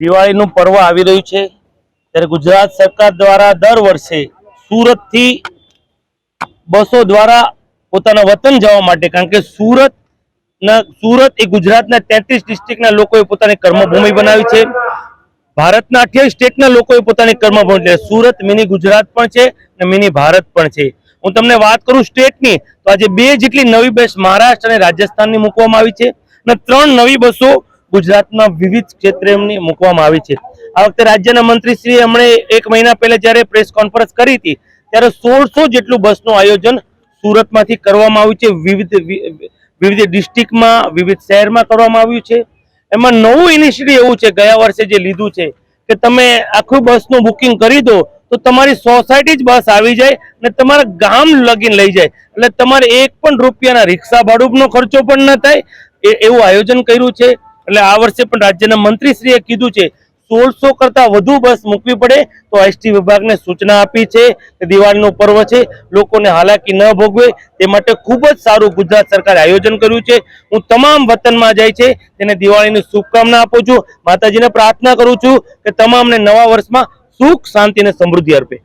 દિવાળીનું પર્વ આવી રહ્યું છે. ત્યારે ગુજરાત સરકાર દ્વારા દર વર્ષે સુરતથી બસો દ્વારા પોતાના વતન જવા માટે, કારણ કે સુરત સુરત એ ગુજરાતના તેત્રીસ ડિસ્ટ્રિક્ટના લોકોએ પોતાની કર્મભૂમિ બનાવી છે. ભારતના અઠ્યાવીસ સ્ટેટના લોકોએ પોતાની કર્મભૂમિ એટલે સુરત, મિની ગુજરાત પણ છે અને મિની ભારત પણ છે. હું તમને વાત કરું સ્ટેટની તો આજે બે જેટલી નવી બસ મહારાષ્ટ્ર અને રાજસ્થાનની મૂકવામાં આવી છે અને ત્રણ નવી બસો ગુજરાતના વિવિધ ક્ષેત્રની મૂકવામાં આવી છે. આ વખતે રાજ્યના મંત્રીશ્રીએ હમણે એક મહિના પહેલા જ્યારે પ્રેસ કોન્ફરન્સ કરી હતી, ત્યારે સોળસો જેટલું બસનું આયોજન સુરતમાંથી કરવામાં આવ્યું છે. વિવિધ વિવિધ ડિસ્ટ્રિક્ટમાં, વિવિધ શહેરમાં કરવામાં આવ્યું છે. એમાં નવું ઇનિશિયેટિવ એવું છે, ગયા વર્ષે જે લીધું છે, કે તમે આખું બસનું બુકિંગ કરી દો, તો તમારી સોસાયટી જ બસ આવી જાય અને તમારા ગામ લગીન લઈ જાય. એટલે તમારે એક પણ રૂપિયાના રિક્ષા ભાડુંનો ખર્ચો પણ ન થાય. એવું આયોજન કર્યું છે. એટલે આ વર્ષે પણ રાજ્યના મંત્રીશ્રીએ કીધું છે, સોળસો કરતા વધુ બસ મૂકવી પડે તો એસટી વિભાગને સૂચના આપી છે કે દિવાળીનું પર્વ છે, લોકોને હાલાકી ન ભોગવે, તે માટે ખૂબ જ સારું ગુજરાત સરકારે આયોજન કર્યું છે. હું તમામ વતનમાં જાય છે, તેને દિવાળીની શુભકામના આપું છું. માતાજીને પ્રાર્થના કરું છું કે તમામને નવા વર્ષમાં સુખ, શાંતિ અને સમૃદ્ધિ અર્પે.